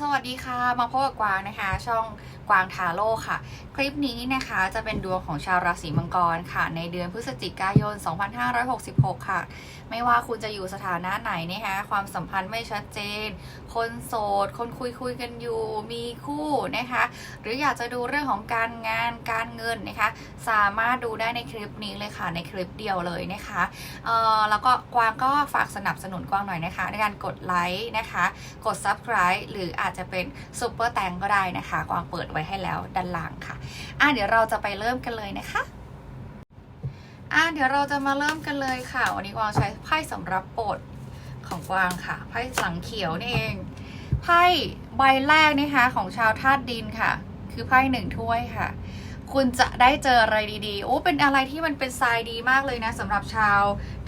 สวัสดีค่ะ มาพบกับกวางนะคะ ช่องกวางทาโร่ค่ะ คลิปนี้นะคะจะเป็นดวงของชาวราศีมังกรค่ะ ในเดือนพฤศจิกายน 2566 ค่ะ ไม่ว่าคุณจะอยู่สถานะไหนนะคะความสัมพันธ์ไม่ชัดเจน คนโสด คนคุยคุยกันอยู่ มีคู่นะคะ หรืออยากจะดูเรื่องของการงานการเงินนะคะ สามารถดูได้ในคลิปนี้เลยค่ะ ในคลิปเดียวเลยนะคะเอ่อแล้วก็กวางก็ฝากสนับสนุนกวางหน่อยนะคะ ในการกดไลค์นะคะ กด subscribe หรืออาจจะเป็นซูเปอร์แตงก็ได้นะคะกวางเปิดไว้ให้แล้วด้านล่างค่ะอะเดี๋ยวเราจะไปเริ่มกันเลยนะคะอะเดี๋ยวเราจะมาเริ่มกันเลยค่ะ วันนี้กวางใช้ไพ่สำหรับโปดของกวางค่ะไพ่สังเขียวนี่เองไพ่ใบแรกนะคะของชาวธาตุดินค่ะ คือไพ่หนึ่งถ้วยค่ะ คุณจะได้เจออะไรดีๆ โอ้ เป็นอะไรที่มันเป็นทรายดีมากเลยนะสำหรับชาว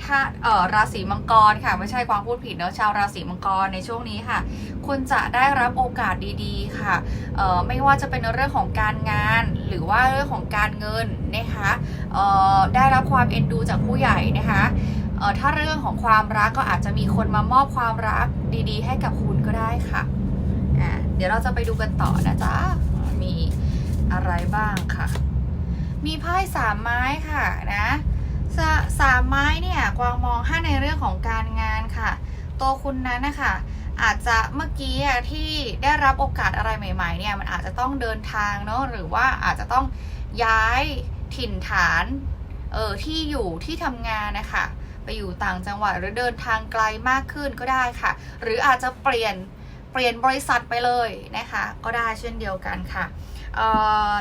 ธาตุเอ่อราศีมังกรค่ะ ไม่ใช่ความพูดผิดเนอะชาวราศีมังกรในช่วงนี้ค่ะ คุณจะได้รับโอกาสดีๆค่ะเอ่อไม่ว่าจะเป็นเรื่องของการงาน หรือว่าเรื่องของการเงินนะคะเอ่อได้รับความเอ็นดูจากผู้ใหญ่นะคะเอ่อถ้าเรื่องของความรักก็อาจจะมีคนมามอบความรักดีๆ ให้กับคุณก็ได้ค่ะอะเดี๋ยวเราจะไปดูกันต่อนะจ๊ะ อะไรบ้างค่ะ มีไพ่สามไม้ค่ะนะสาสามไม้เนี่ยกวางมองถ้าในเรื่องของการงานค่ะ ตัวคุณนั้นนะคะอาจจะเมื่อกี้ที่ได้รับโอกาสอะไรใหม่ๆเนี่ยมันอาจจะต้องเดินทางเนาะหรือว่าอาจจะต้องย้ายถิ่นฐานเออที่อยู่ที่ทำงานนะคะไปอยู่ต่างจังหวัดหรือเดินทางไกลมากขึ้นก็ได้ค่ะ หรืออาจจะเปลี่ยนเปลี่ยนบริษัทไปเลยนะคะ ก็ได้เช่นเดียวกันค่ะ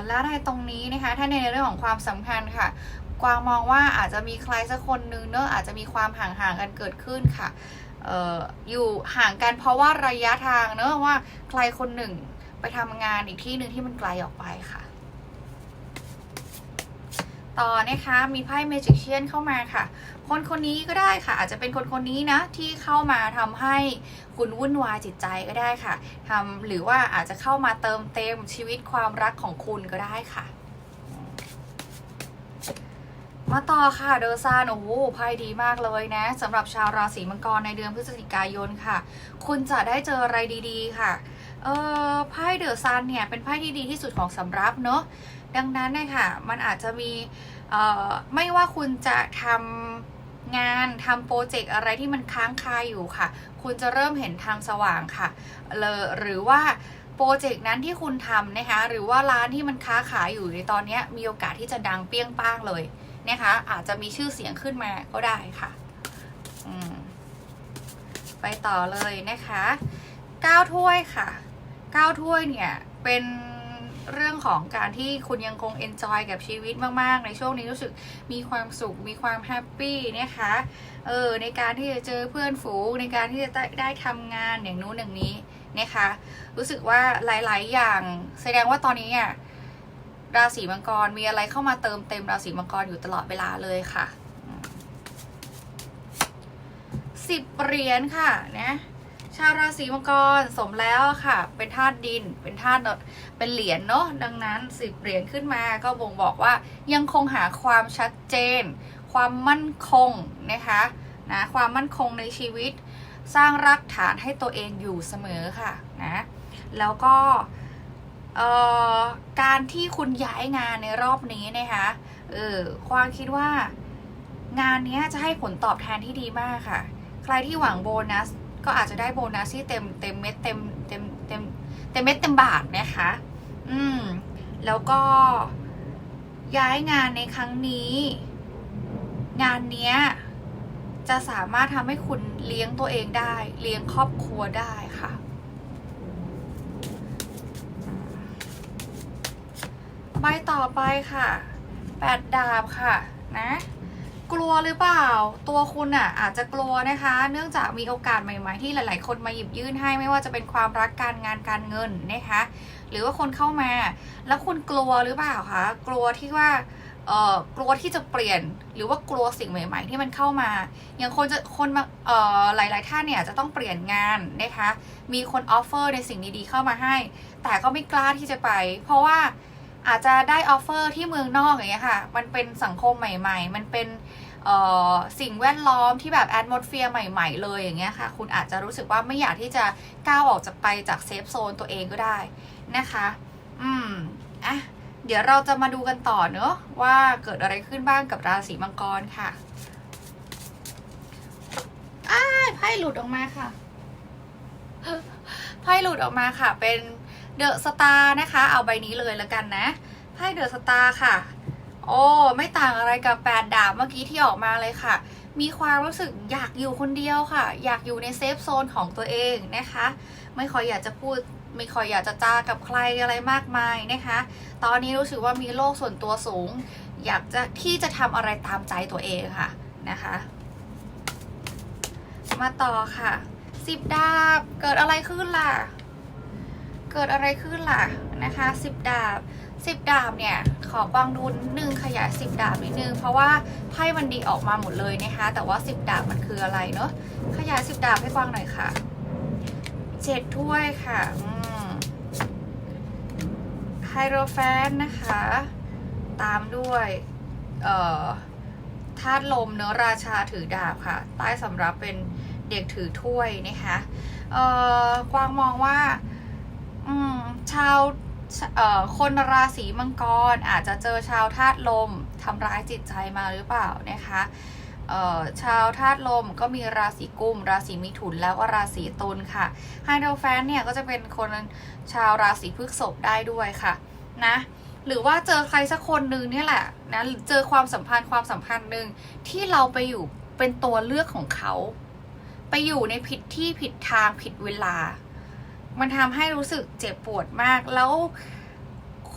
แล้วในตรงนี้นะคะ ถ้าในเรื่องของความสำคัญค่ะกวางมองว่าอาจจะมีใครสักคนนึงเนอะอาจจะมีความห่างๆกันเกิดขึ้นค่ะอออยู่ห่างกันเพราะว่าระยะทางเนอะว่าใครคนหนึ่งไปทำงานอีกที่หนึ่งที่มันไกลออกไปค่ะ ต่อนะคะมีไพ่เมจิกเชียนเข้ามาค่ะ คนคนนี้ก็ได้ค่ะ อาจจะเป็นคนคนนี้นะที่เข้ามาทำให้คุณวุ่นวายจิตใจก็ได้ค่ะทำหรือว่าอาจจะเข้ามาเติมเต็มชีวิตความรักของคุณก็ได้ค่ะ มาต่อค่ะเดอซานโอ้โหไพ่ดีมากเลยนะสำหรับชาวราศีมังกรในเดือนพฤศจิกายนค่ะ คุณจะได้เจออะไรดีๆ ค่ะเออไพ่เดอซานเนี่ยเป็นไพ่ที่ดีที่สุดของสำรับเนาะดังนั้นเนี่ยค่ะ มันอาจจะมีเออไม่ว่าคุณจะทำ งานทำโปรเจกต์อะไรที่มันค้างคาอยู่ค่ะ คุณจะเริ่มเห็นทางสว่างค่ะเลหรือว่าโปรเจกต์นั้นที่คุณทำนะคะ หรือว่าร้านที่มันค้าขายอยู่ในตอนนี้มีโอกาสที่จะดังเปรี้ยงป้างเลยนะคะ อาจจะมีชื่อเสียงขึ้นมาก็ได้ค่ะไปต่อเลยนะคะ 9 ถ้วยค่ะ 9 ถ้วยเนี่ยเป็น เรื่องของการที่คุณยังคงเอนจอยกับชีวิตมากๆ ในช่วงนี้รู้สึกมีความสุขมีความแฮปปี้นะคะเออในการที่จะเจอเพื่อนฝูงในการที่จะได้ได้ทำงานอย่างนู้นอย่างนี้นะคะรู้สึกว่าหลาย ๆ อย่างแสดงว่าตอนนี้อะราศีมังกรมีอะไรเข้ามาเติมเต็มราศีมังกรอยู่ตลอดเวลาเลยค่ะสิบเหรียญค่ะนะ ชาวราศีมังกรสมแล้วค่ะ เป็นธาตุดิน เป็นธาตุเป็นเหรียญเนาะดังนั้นสิบเหรียญขึ้นมาก็บ่งบอกว่ายังคงหาความชัดเจน ความมั่นคงนะคะนะความมั่นคงในชีวิต สร้างรากฐานให้ตัวเองอยู่เสมอค่ะนะแล้วก็เอ่อการที่คุณย้ายงานในรอบนี้นะคะเออความคิดว่างานนี้จะให้ผลตอบแทนที่ดีมากค่ะ ใครที่หวังโบนัส ก็อาจจะได้โบนัสที่เต็มเต็มเม็ดเต็มเต็มเต็มเต็มเม็ดเต็มบาทนะคะ อืม แล้วก็ย้ายงานในครั้งนี้ งานเนี้ยจะสามารถทำให้คุณเลี้ยงตัวเองได้ เลี้ยงครอบครัวได้ค่ะ ใบต่อไปค่ะแปดดาบค่ะ นะ กลัวหรือเปล่า ตัวคุณอะอาจจะกลัวนะคะ เนื่องจากมีโอกาสใหม่ ๆ ที่หลาย ๆ คนมาหยิบยื่นให้ไม่ว่าจะเป็นความรักการงานการเงินนะคะ หรือว่าคนเข้ามา แล้วคุณกลัวหรือเปล่าคะกลัวที่ว่าเอ่อกลัวที่จะเปลี่ยนหรือว่ากลัวสิ่งใหม่ ๆ ที่มันเข้ามา อย่างคนจะคนมาเอ่อหลาย ๆ ท่านเนี่ยจะต้องเปลี่ยนงานนะคะ มีคนออฟเฟอร์ในสิ่งดีๆเข้ามาให้ แต่ก็ไม่กล้าที่จะไป เพราะว่า อาจจะได้ออฟเฟอร์ที่เมืองนอกอย่างเงี้ยค่ะ มันเป็นสังคมใหม่ ๆ มันเป็นสิ่งแวดล้อมที่แบบแอดมอสเฟียร์ใหม่ ๆ เลยอย่างเงี้ยค่ะ คุณอาจจะรู้สึกว่าไม่อยากที่จะก้าวออกจากไปจากเซฟโซนตัวเองก็ได้นะคะ อืม อะ เดี๋ยวเราจะมาดูกันต่อเนอะว่าเกิดอะไรขึ้นบ้างกับราศีมังกรค่ะอ้าไพ่หลุดออกมาค่ะไพ่หลุดออกมาค่ะ เป็น เดอะสตาร์นะคะ เอาใบนี้เลยแล้วกันนะไพ่เดอะสตาร์ค่ะ โอ้ไม่ต่างอะไรกับแปดดาบเมื่อกี้ที่ออกมาเลยค่ะ มีความรู้สึกอยากอยู่คนเดียวค่ะ อยากอยู่ในเซฟโซนของตัวเองนะคะ ไม่ค่อยอยากจะพูดไม่ค่อยอยากจะจากับใครอะไรมากมายนะคะ ตอนนี้รู้สึกว่ามีโลกส่วนตัวสูง อยากจะที่จะทำอะไรตามใจตัวเองค่ะนะคะ มาต่อค่ะสิบดาบเกิดอะไรขึ้นล่ะ เกิดอะไรขึ้นล่ะนะคะสิบดาบสิบดาบเนี่ยขอกวางดูนิดนึงขยายสิบดาบนิดนึงเพราะว่าไพ่มันดีออกมาหมดเลยนะคะ แต่ว่าสิบดาบมันคืออะไรเนาะขยายสิบดาบให้กวางหน่อยค่ะเจ็ดถ้วยค่ะไฮโรแฟนนะคะ ตามด้วยเอ่อธาตุลมเนื้อราชาถือดาบค่ะ ใต้สำรับเป็นเด็กถือถ้วยนะคะเอ่อกวางมองว่า ชาวคนราศีมังกรอาจจะเจอชาวธาตุลมทำร้ายจิตใจมาหรือเปล่านะคะชาวธาตุลมก็มีราศีกุม ราศีมิถุนแล้วก็ราศีตุลค่ะไฮโดรแฟนเนี่ยก็จะเป็นคนชาวราศีพฤษภได้ด้วยค่ะนะหรือว่าเจอใครสักคนหนึ่งเนี่ยแหละนะเจอความสัมพันธ์ความสัมพันธ์หนึ่งที่เราไปอยู่เป็นตัวเลือกของเขา ไปอยู่ในผิดที่ผิดทางผิดเวลา มันทำให้รู้สึกเจ็บปวดมาก แล้ว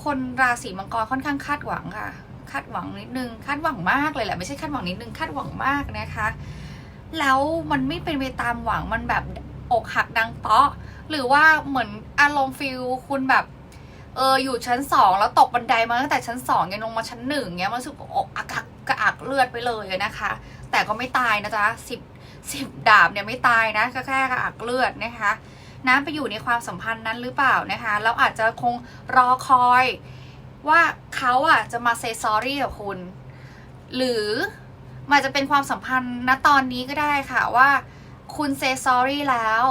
คนราศีมังกรค่อนข้างคาดหวังค่ะ คาดหวังนิดนึง คาดหวังมากเลยแหละ ไม่ใช่คาดหวังนิดนึง คาดหวังมากนะคะ แล้วมันไม่เป็นไปตามหวัง มันแบบอกหักดังเตาะ หรือว่าเหมือนอารมณ์ฟิลคุณแบบ เอออยู่ชั้นสองแล้วตกบันไดมาตั้งแต่ชั้นสองยังลงมาชั้นหนึ่งเงี้ยมันรู้สึกอกอักอักกระอักเลือดไปเลยนะคะ แต่ก็ไม่ตายนะจ๊ะสิบสิบดาบเนี่ยไม่ตายนะก็แค่กระอักเลือดนะคะ น้ำไปอยู่ในความสัมพันธ์นั้นหรือเปล่านะคะแล้วอาจจะคงรอคอยว่าเขาอะจะมาเซซอรี่กับคุณ หรือมันอาจจะเป็นความสัมพันธ์ณตอนนี้ก็ได้ค่ะว่าคุณเซซอรี่แล้ว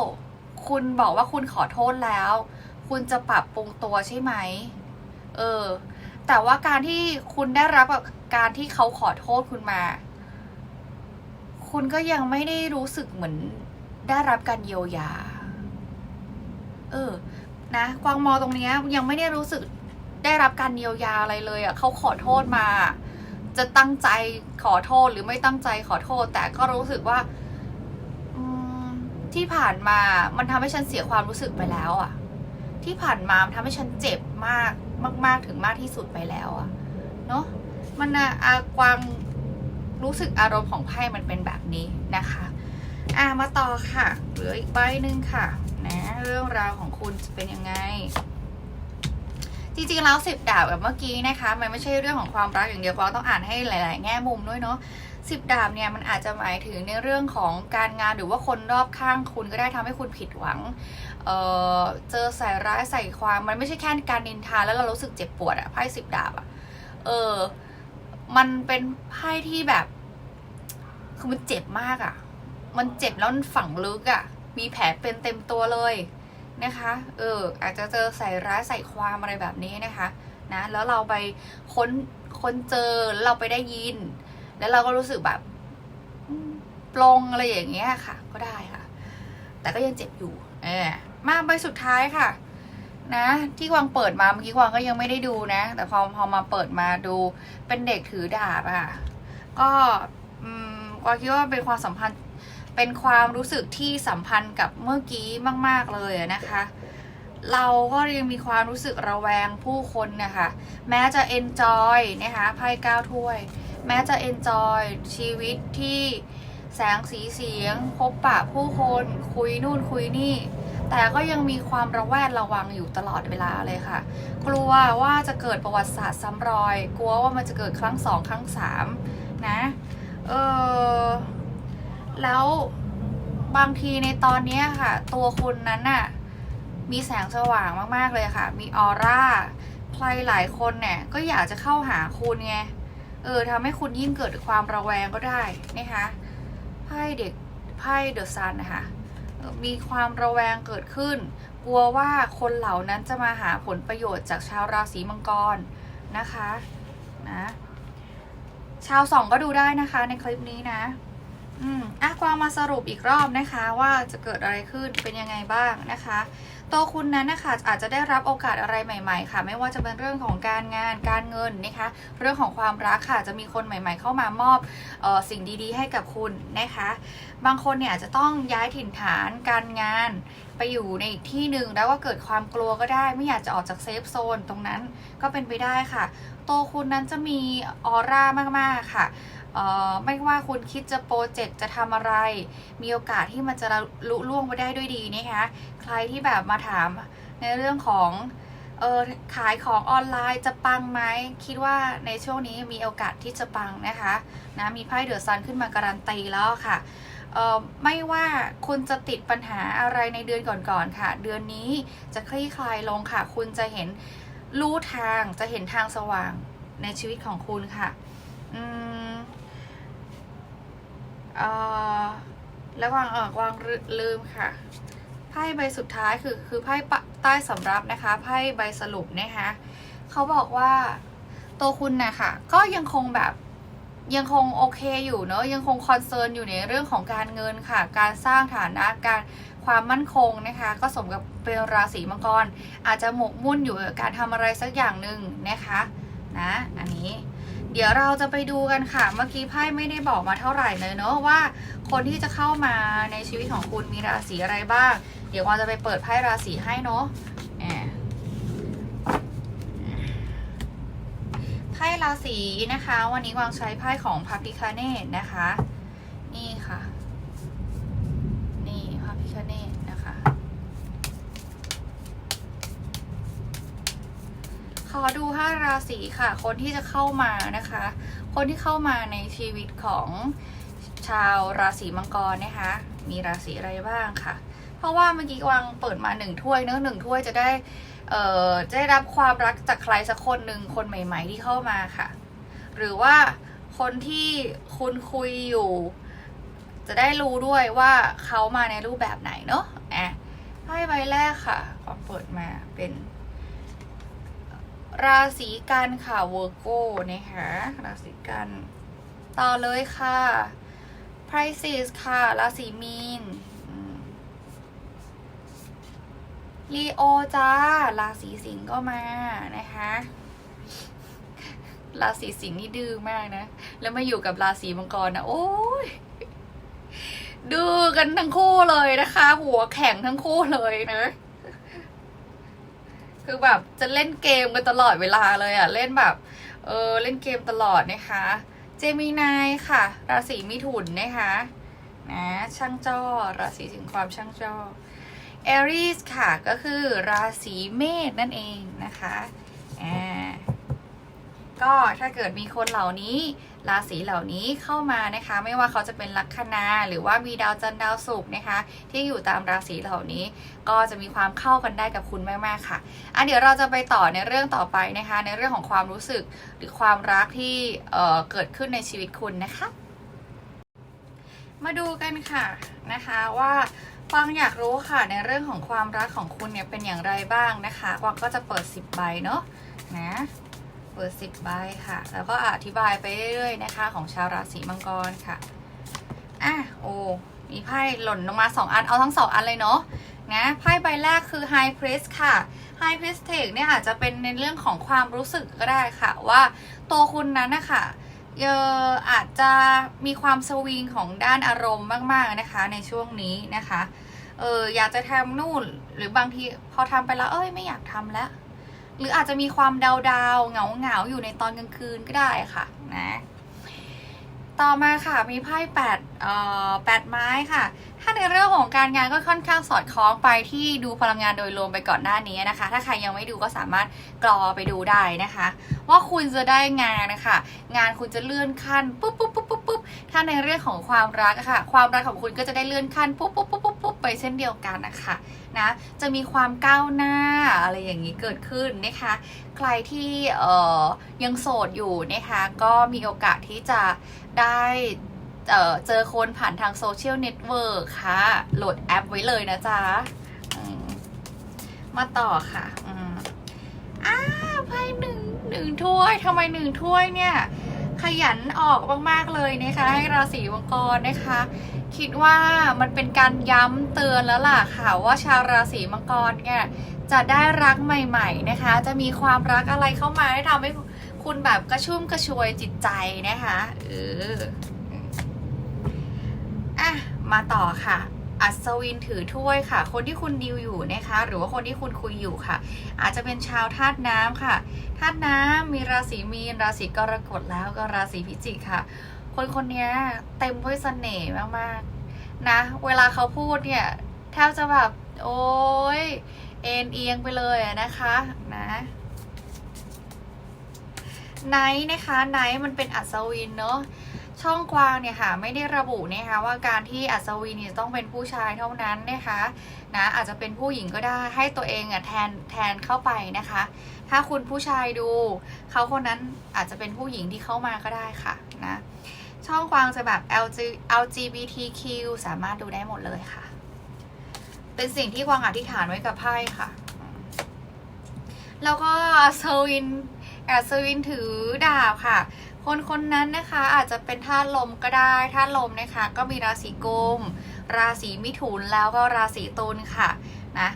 คุณบอกว่าคุณขอโทษแล้ว คุณจะปรับปรุงตัวใช่ไหม เออ แต่ว่าการที่คุณได้รับกับการที่เขาขอโทษคุณมา คุณก็ยังไม่ได้รู้สึกเหมือนได้รับการเยียวยา เออ นะ กวางมอตรงนี้ยังไม่ได้รู้สึกได้รับการเยียวยาอะไรเลยอะ่ะเขาขอโทษมา จะตั้งใจขอโทษหรือไม่ตั้งใจขอโทษ แต่ก็รู้สึกว่าที่ผ่านมา มันทำให้ฉันเสียความรู้สึกไปแล้วอะ่ะ ที่ผ่านมามันทำให้ฉันเจ็บมากมาก ๆถึงมากที่สุดไปแล้วอะ่ะ เนาะมันนะอากวางรู้สึกอารมณ์ของไพ่มันเป็นแบบนี้นะคะ อะมาต่อค่ะ เหลืออีกใบหนึ่งค่ะ นะเรื่องราวของคุณจะเป็นยังไง จริงๆแล้วสิบดาบแบบเมื่อกี้นะคะ มันไม่ใช่เรื่องของความรักอย่างเดียวเพราะต้องอ่านให้หลาย ๆ แง่มุมด้วยเนาะสิบดาบเนี่ยมันอาจจะหมายถึงในเรื่องของการงานหรือว่าคนรอบข้างคุณก็ได้ทำให้คุณผิดหวังเเจอใส่ร้ายใส่ความมันไม่ใช่แค่การนินทาแล้วเรารู้สึกเจ็บปวดอะไพ่สิบดาบอะเออ มันเป็นไพ่ที่แบบ คือมันเจ็บมากอะมันเจ็บแล้วมันฝังลึกอะ มีแผลเป็นเต็มตัวเลยนะคะ เออ อาจจะเจอใส่ร้ายใส่ความอะไรแบบนี้นะคะนะแล้วเราไปค้นค้นเจอเราไปได้ยิน แล้วเราก็รู้สึกแบบปลงอะไรอย่างเงี้ยค่ะ ก็ได้ค่ะ แต่ก็ยังเจ็บอยู่เออมาใบสุดท้ายค่ะ นะ ที่กวางเปิดมาเมื่อกี้กวางก็ยังไม่ได้ดูนะ แต่พอพอมาเปิดมาดูเป็นเด็กถือดาบอะ่ะ ก็อืมกวางคิดว่าเป็นความสัมพันธ์ เป็นความรู้สึกที่สัมพันธ์กับเมื่อกี้มาก ๆ เลยนะคะ เราก็ยังมีความรู้สึกระแวงผู้คนนะคะ แม้จะเอนจอยนะคะไพ่ก้าถ้วย แม้จะเอนจอยชีวิตที่แสงสีเสียง พบปะผู้คนคุยนู่นคุยนี่ แต่ก็ยังมีความระแวดระวังอยู่ตลอดเวลาเลยค่ะ กลัวว่าจะเกิดประวัติศาสตร์ซ้ำรอย กลัวว่ามันจะเกิดครั้งสองครั้งสามนะ เออ แล้วบางทีในตอนนี้ค่ะ ตัวคุณนั้นน่ะมีแสงสว่างมากๆเลยค่ะ มีออร่าใครหลายคนเนี่ยก็อยากจะเข้าหาคุณไงเออทำให้คุณยิ่งเกิดความระแวงก็ได้นะคะไพ่เด็กไพ่เดอะซันนะคะออมีความระแวงเกิดขึ้น กลัวว่าคนเหล่านั้นจะมาหาผลประโยชน์จากชาวราศีมังกรนะคะนะชาวสองก็ดูได้นะคะในคลิปนี้นะ อืมอะกวางมาสรุปอีกรอบนะคะว่าจะเกิดอะไรขึ้นเป็นยังไงบ้างนะคะ ตัวคุณนั้นนะคะอาจจะได้รับโอกาสอะไรใหม่ ๆ ค่ะ ไม่ว่าจะเป็นเรื่องของการงานการเงินนะคะ เรื่องของความรักค่ะจะมีคนใหม่ ๆ เข้ามามอบออสิ่งดีๆ ให้กับคุณนะคะ บางคนเนี่ยอาจจะต้องย้ายถิ่นฐานการงานไปอยู่ในอีกที่หนึ่งแล้วก็เกิดความกลัวก็ได้ ไม่อยากจะออกจากเซฟโซนตรงนั้นก็เป็นไปได้ค่ะ ตัวคุณนั้นจะมีออร่ามากๆค่ะ ไม่ว่าคุณคิดจะโปรเจกต์จะทำอะไร มีโอกาสที่มันจะลุล่วงไปได้ด้วยดีนะคะใครที่แบบมาถามในเรื่องของเออขายของออนไลน์จะปังไหมคิดว่าในช่วงนี้มีโอกาสที่จะปังนะคะนะมีไพ่เดือดซันขึ้นมาการันตีแล้วค่ะไม่ว่าคุณจะติดปัญหาอะไรในเดือนก่อนๆค่ะ เดือนนี้จะคลี่คลายลงค่ะ คุณจะเห็นลู่ทางจะเห็นทางสว่างในชีวิตของคุณค่ะ อืม เอ่อแล้ววางเออวางลืมค่ะไพ่ใบสุดท้ายคือคือไพ่ใต้สำรับนะคะไพ่ใบสรุปนะคะเขาบอกว่าตัวคุณนะคะก็ยังคงแบบยังคงโอเคอยู่เนอะยังคงคอนเซิร์นอยู่ในเรื่องของการเงินค่ะ การสร้างฐานะการความมั่นคงนะคะ ก็สมกับเป็นราศีมังกร อาจจะหมกมุ่นอยู่กับการทำอะไรสักอย่างหนึ่งนะคะนะอันนี้ เดี๋ยวเราจะไปดูกันค่ะ เมื่อกี้ไพ่ไม่ได้บอกมาเท่าไหร่เลยเนอะว่า คนที่จะเข้ามาในชีวิตของคุณมีราศีอะไรบ้าง เดี๋ยววันจะไปเปิดไพ่ราศีให้เนอะไพ่ราศีนะคะ วันนี้วางใช้ไพ่ของพาพิคาเนตนะคะ นี่ค่ะ นี่พาพิคาเนตนะคะ ข อดูห้าราศีค่ะ คนที่จะเข้ามานะคะ คนที่เข้ามาในชีวิตของชาวราศีมังกรนะคะ มีราศีอะไรบ้างค่ะ เพราะว่าเมื่อกี้วางเปิดมาหนึ่งถ้วยเนอะหนึ่งถ้วยจะได้เอ่อจะได้รับความรักจากใครสักคนหนึ่งคนใหม่ ๆ ที่เข้ามาค่ะ หรือว่าคนที่คุณคุยอยู่ จะได้รู้ด้วยว่าเขามาในรูปแบบไหนเนอะแอะไพ่ใบแรกค่ะพอเปิดมาเป็น ราศีกันค่ะเวอร์โกนะคะราศีกันต่อเลยค่ะไพรซิสค่ะ ราศีมีนลีโอจ้า ราศีสิงห์ก็มานะคะ ราศีสิงห์นี่ดื้อมากนะ แล้วมาอยู่กับราศีมังกรนะ โอ้ยดื้อกันทั้งคู่เลยนะคะ หัวแข็งทั้งคู่เลยนะ คือแบบจะเล่นเกมกันตลอดเวลาเลยอะเล่นแบบ เออเล่นเกมตลอดนะคะ เจมินายค่ะ ราศีมิถุนนะคะนะช่างจ้อราศีถึงความช่างจ้อเอรีสค่ะก็คือราศีเมษนั่นเองนะคะอ่า ก็ถ้าเกิดมีคนเหล่านี้ราศีเหล่านี้เข้ามานะคะ ไม่ว่าเขาจะเป็นลัคนาหรือว่ามีดาวจันทร์ดาวศุกร์นะคะ ที่อยู่ตามราศีเหล่านี้ ก็จะมีความเข้ากันได้กับคุณมากๆค่ะอะเดี๋ยวเราจะไปต่อในเรื่องต่อไปนะคะ ในเรื่องของความรู้สึกหรือความรักที่เเกิดขึ้นในชีวิตคุณนะคะ มาดูกันค่ะนะคะว่าฟังอยากรู้ค่ะในเรื่องของความรักของคุณเนี่ยเป็นอย่างไรบ้างนะคะวางก็จะเปิด 10 ใบเนาะนะ เปิด10ใบค่ะ แล้วก็อธิบายไปเรื่อยๆนะคะ ของชาวราศีมังกรค่ะอะโอ้มีไพ่หล่นลงมา 2 อัน เอาทั้ง 2 อันเลยเนาะนะไพ่ใบแรกคือ High Priest ค่ะ High Priest Take เนี่ยอาจจะเป็นในเรื่องของความรู้สึกก็ได้ค่ะ ว่าตัวคุณนั้นนะคะเอออาจจะมีความสวิงของด้านอารมณ์มากๆนะคะในช่วงนี้นะคะเอออยากจะทำนู่นหรือบางทีพอทำไปแล้วเอ้ยไม่อยากทำแล้ว หรืออาจจะมีความดาวดาวๆเหงาเหงาๆอยู่ในตอนกลางคืนก็ได้ค่ะนะ ต่อมาค่ะมีไพ่แปด แปดไม้ค่ะ ถ้าในเรื่องของการงานก็ค่อนข้างสอดคล้องไปที่ดูพลังงานโดยรวมไปก่อนหน้านี้นะคะ ถ้าใครยังไม่ดูก็สามารถกรอไปดูได้นะคะ ว่าคุณจะได้งานนะคะ งานคุณจะเลื่อนขั้นปุ๊บปุ๊บปุ๊บปุ๊บปุ๊บถ้าในเรื่องของความรักะค่ะ ความรักของคุณก็จะได้เลื่อนขั้นปุ๊บปุ๊บปุ๊บปุ๊บปุ๊บไปเช่นเดียวกันนะคะนะจะมีความก้าวหน้าอะไรอย่างนี้เกิดขึ้นนะคะ ใครที่เออยังโสดอยู่นะคะก็มีโอกาสที่จะได้ เอ่อเจอคนผ่านทางโซเชียลเน็ตเวิร์กค่ะ โหลดแอปไว้เลยนะจ๊ะมมาต่อค่ะอ้าไพ่หนึ่งหนึ่งถ้วยทำไมหนึ่งถ้วยเนี่ย ขยันออกมาก ๆ เลยนะคะ ให้ราศีมังกรนะคะ คิดว่ามันเป็นการย้ำเตือนแล้วล่ะค่ะ ว่าชาวราศีมังกรเนี่ยจะได้รักใหม่ ๆนะคะ จะมีความรักอะไรเข้ามาให้ทำให้คุณแบบกระชุ่มกระชวยจิตใจนะคะ เอออะ มาต่อค่ะ อัศวินถือถ้วยค่ะ คนที่คุณดิวอยู่นะคะ หรือว่าคนที่คุณคุยอยู่ค่ะ อาจจะเป็นชาวธาตุน้ำค่ะธาตุน้ำมีราศีมีน ราศีกรกฎแล้วก็ราศีพิจิกค่ะ คนคนนี้เต็มด้วยเสน่ห์มากๆนะ เวลาเขาพูดเนี่ยแทบจะแบบโอ้ยเอ็นเอียงไปเลยนะคะนะไนท์นะคะไนท์มันเป็นอัศวินเนาะ ช่องกวางเนี่ยค่ะไม่ได้ระบุนะคะว่าการที่อัศวินเนี่ยต้องเป็นผู้ชายเท่านั้นนะคะนะอาจจะเป็นผู้หญิงก็ได้ให้ตัวเองอะแทนแทนเข้าไปนะคะ ถ้าคุณผู้ชายดูเขาคนนั้นอาจจะเป็นผู้หญิงที่เข้ามาก็ได้ค่ะนะช่องกวางจะแบบ LG LGBTQ สามารถดูได้หมดเลยค่ะ เป็นสิ่งที่กวางอธิษฐานไว้กับไพ่ค่ะ แล้วก็อัศวินอัศวินถือดาบค่ะ คนคนนั้นนะคะอาจจะเป็นธาตุลมก็ได้ธาตุลมนะคะ ก็มีราศีกุม ราศีมิถุนแล้วก็ราศีตุลค่ะนะ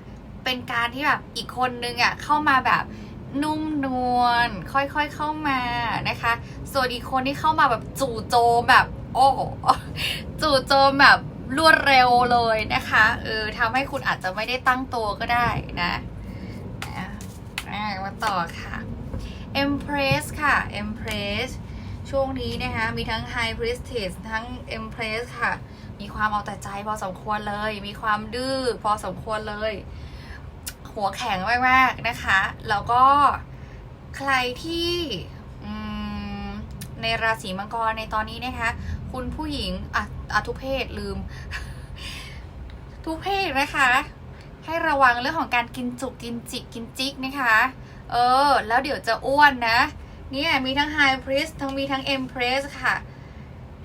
เป็นการที่แบบอีกคนนึงอะเข้ามาแบบนุ่มนวลค่อยๆเข้ามานะคะ ส่วนอีกคนที่เข้ามาแบบจู่โจมแบบ โอ้จู่โจมแบบรวดเร็วเลยนะคะเออทำให้คุณอาจจะไม่ได้ตั้งตัวก็ได้นะอะอะมาต่อค่ะ Empress ค่ะ Empress ช่วงนี้นะคะมีทั้ง High Priestess ทั้ง Empress ค่ะ มีความเอาแต่ใจพอสมควรเลย มีความดื้อพอสมควรเลย หัวแข็งมากๆนะคะ แล้วก็ใครที่ในราศีมังกรในตอนนี้นะคะ คุณผู้หญิงอะอะทุเพศลืม ทุเพศนะคะ ให้ระวังเรื่องของการกินจุกกินจิกกินจิกนะคะ เออ แล้วเดี๋ยวจะอ้วนนะ เนี่ยมีทั้ง High Priest ทั้งมีทั้ง Empress ค่ะ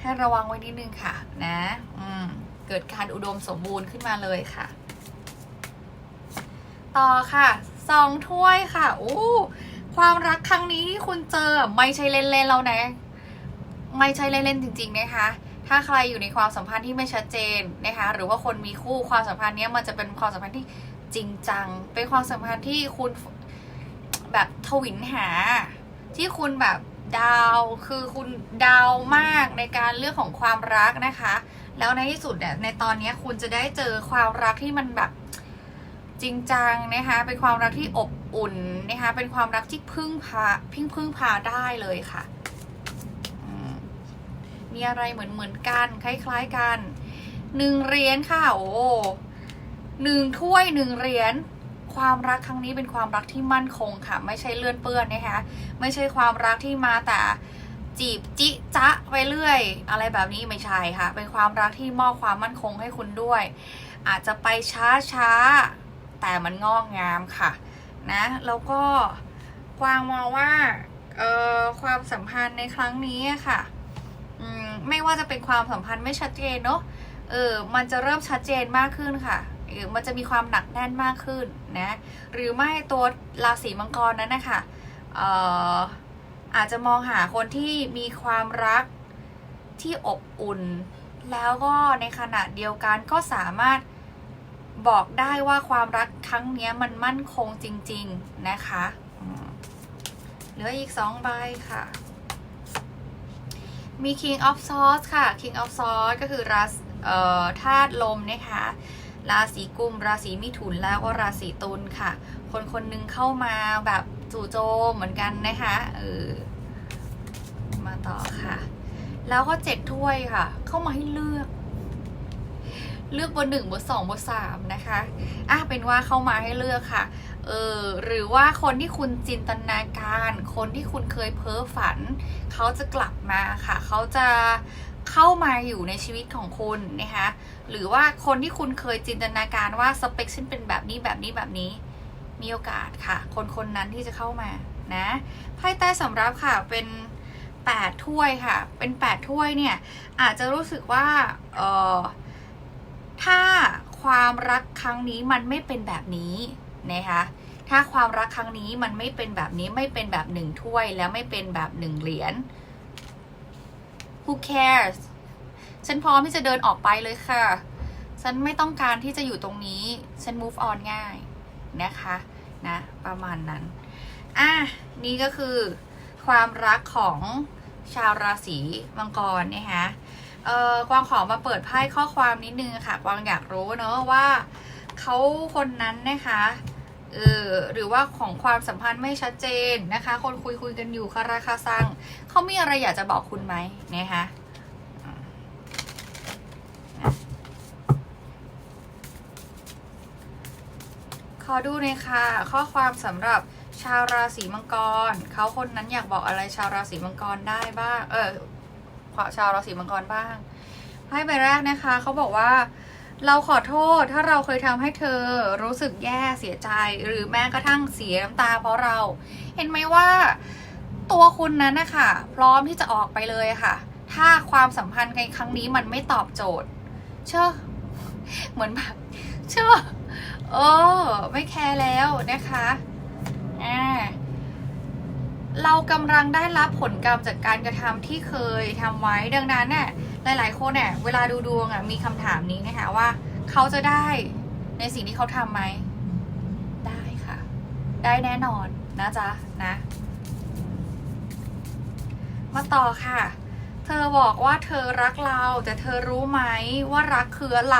ให้ระวังไว้นิดนึงค่ะนะอืมเกิดการอุดมสมบูรณ์ขึ้นมาเลยค่ะ ต่อค่ะสองถ้วยค่ะอู้ความรักครั้งนี้ที่คุณเจอไม่ใช่เล่นๆแล้วนะ ไม่ใช่เล่นๆจริง ๆ นะคะ ถ้าใครอยู่ในความสัมพันธ์ที่ไม่ชัดเจนนะคะ หรือว่าคนมีคู่ความสัมพันธ์เนี้ยมันจะเป็นความสัมพันธ์ที่จริงจัง เป็นความสัมพันธ์ที่คุณแบบทวินหา ที่คุณแบบดาวคือคุณดาวมากในการเรื่องของความรักนะคะ แล้วในที่สุดเนี่ยในตอนนี้คุณจะได้เจอความรักที่มันแบบจริงจังนะคะเป็นความรักที่อบอุ่นนะคะเป็นความรักที่พึ่งพาพึ่งพึ่งพาได้เลยค่ะมมีอะไรเหมือนเหมือนกันคล้าย ๆกันหนึ่งเหรียญค่ะโอ้หนึ่งถ้วยหนึ่งเหรียญ ความรักครั้งนี้เป็นความรักที่มั่นคงค่ะ ไม่ใช่เลื่อนเปื้อนนะคะไม่ใช่ความรักที่มาแต่จีบจิจ๊ะไปเรื่อย อะไรแบบนี้ไม่ใช่ค่ะ เป็นความรักที่มอบความมั่นคงให้คุณด้วย อาจจะไปช้าช้าแต่มันงอกงามค่ะนะแล้วก็กวางมองว่าเอ่อความสัมพันธ์ในครั้งนี้ค่ะอืมไม่ว่าจะเป็นความสัมพันธ์ไม่ชัดเจนเนาะเออมันจะเริ่มชัดเจนมากขึ้นค่ะ มันจะมีความหนักแน่นมากขึ้นนะหรือไม่ตัวราศีมังกรนั้นนะคะอออาจจะมองหาคนที่มีความรักที่อบอุ่น แล้วก็ในขณะเดียวกันก็สามารถบอกได้ว่าความรักครั้งนี้มันมั่นคงจริง ๆ นะคะเหลืออีกสองใบค่ะ มี King of Swords ค่ะ King of Swords ก็คือราศเอ่อธาตุลมนะคะ ราศีกุม ราศีมิถุนแล้วก็ราศีตุลค่ะ คนคนหนึงเข้ามาแบบจู่โจมเหมือนกันนะคะเออมาต่อค่ะ แล้วก็เจ็ดถ้วยค่ะ เข้ามาให้เลือก เลือกเบอร์หนึ่งเบอร์สองเบอร์สามนะคะอะเป็นว่าเข้ามาให้เลือกค่ะเออหรือว่าคนที่คุณจินตนาการ คนที่คุณเคยเพ้อฝัน เขาจะกลับมาค่ะ เขาจะ เข้ามาอยู่ในชีวิตของคุณนะคะหรือว่าคนที่คุณเคยจินตนาการว่าสเปคฉันเป็นแบบนี้แบบนี้แบบนี้ มีโอกาสค่ะ คนคนนั้นที่จะเข้ามานะไพ่ใต้สำรับค่ะเป็น8ถ้วยค่ะ เป็น8ถ้วยเนี่ย อาจจะรู้สึกว่าเออถ้าความรักครั้งนี้มันไม่เป็นแบบนี้นะคะถ้าความรักครั้งนี้มันไม่เป็นแบบนี้ไม่เป็นแบบหนึ่งถ้วยแล้วไม่เป็นแบบหนึ่งเหรียญ who cares ฉันพร้อมที่จะเดินออกไปเลยค่ะ ฉันไม่ต้องการที่จะอยู่ตรงนี้ ฉัน move on ง่ายนะคะนะประมาณนั้น อะ นี่ก็คือความรักของชาวราศีมังกรนะคะเอ่อกวางขอมาเปิดไพ่ข้อความนิดนึงค่ะ กวางอยากรู้เนอะว่าเขาคนนั้นนะคะ เออหรือว่าของความสัมพันธ์ไม่ชัดเจนนะคะ คนคุยคุยกันอยู่คาราคาซังเขามีอะไรอยากจะบอกคุณไหมนะคะขอดูหน่อยค่ะ ข้อความสำหรับชาวราศีมังกรเขาคนนั้นอยากบอกอะไรชาวราศีมังกรได้บ้าง เออขอชาวราศีมังกรบ้างไพ่ใบแรกนะคะเขาบอกว่า เราขอโทษถ้าเราเคยทำให้เธอรู้สึกแย่เสียใจ หรือแม้กระทั่งเสียน้ำตาเพราะเรา เห็นไหมว่าตัวคุณนั้นนะคะพร้อมที่จะออกไปเลยค่ะ ถ้าความสัมพันธ์ในครั้งนี้มันไม่ตอบโจทย์ เชื่อ เหมือนแบบเชื่อเออไม่แคร์แล้วนะคะอ่าเรากำลังได้รับผลกรรมจากการกระทำที่เคยทำไว้ดังนั้นเนี่ย หลายๆคนเนี่ยเวลาดูดวงอะมีคำถามนี้นะคะว่าเขาจะได้ในสิ่งที่เขาทำไหมได้ค่ะ ได้แน่นอนนะจ๊ะนะ มาต่อค่ะ เธอบอกว่าเธอรักเราแต่เธอรู้ไหมว่ารักคืออะไร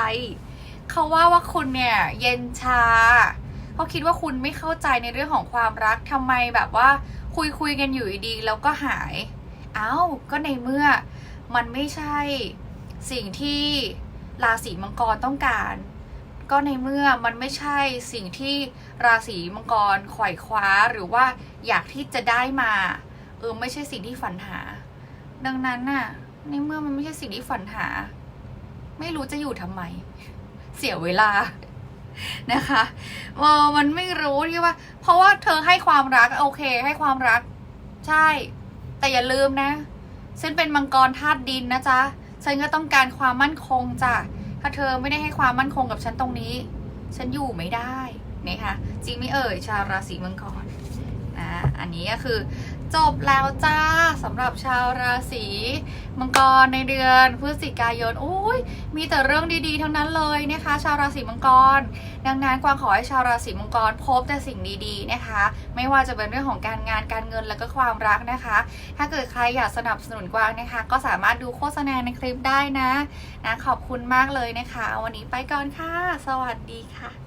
เขาว่าว่าคุณเนี่ยเย็นชาเขาคิดว่าคุณไม่เข้าใจในเรื่องของความรักทำไมแบบว่าคุยคุยกันอยู่ดีแล้วก็หาย เอ้าก็ในเมื่อ มันไม่ใช่สิ่งที่ราศีมังกรต้องการ ก็ในเมื่อมันไม่ใช่สิ่งที่ราศีมังกรไขว่คว้าหรือว่าอยากที่จะได้มา เออไม่ใช่สิ่งที่ฝันหา ดังนั้นน่ะ ในเมื่อมันไม่ใช่สิ่งที่ฝันหา ไม่รู้จะอยู่ทำไม เสียเวลานะคะเออมันไม่รู้ที่ว่า เพราะว่าเธอให้ความรักโอเค ให้ความรัก ใช่ แต่อย่าลืมนะ ฉันเป็นมังกรธาตุดินนะจ๊ะ ฉันก็ต้องการความมั่นคงจ้ะ ถ้าเธอไม่ได้ให้ความมั่นคงกับฉันตรงนี้ ฉันอยู่ไม่ได้นะคะจริงไหม่เอ่ยชาวราศีมังกรนะอันนี้ก็คือ จบแล้วจ้าสำหรับชาวราศีมังกรในเดือนพฤศจิกายนโอ้ยมีแต่เรื่องดีๆทั้งนั้นเลยนะคะ ชาวราศีมังกร ดังนั้นกวางขอให้ชาวราศีมังกรพบแต่สิ่งดีๆนะคะ ไม่ว่าจะเป็นเรื่องของการงานการเงินแล้วก็ความรักนะคะ ถ้าเกิดใครอยากสนับสนุนกวางนะคะ ก็สามารถดูโฆษณาในคลิปได้นะนะขอบคุณมากเลยนะคะ วันนี้ไปก่อนค่ะ สวัสดีค่ะ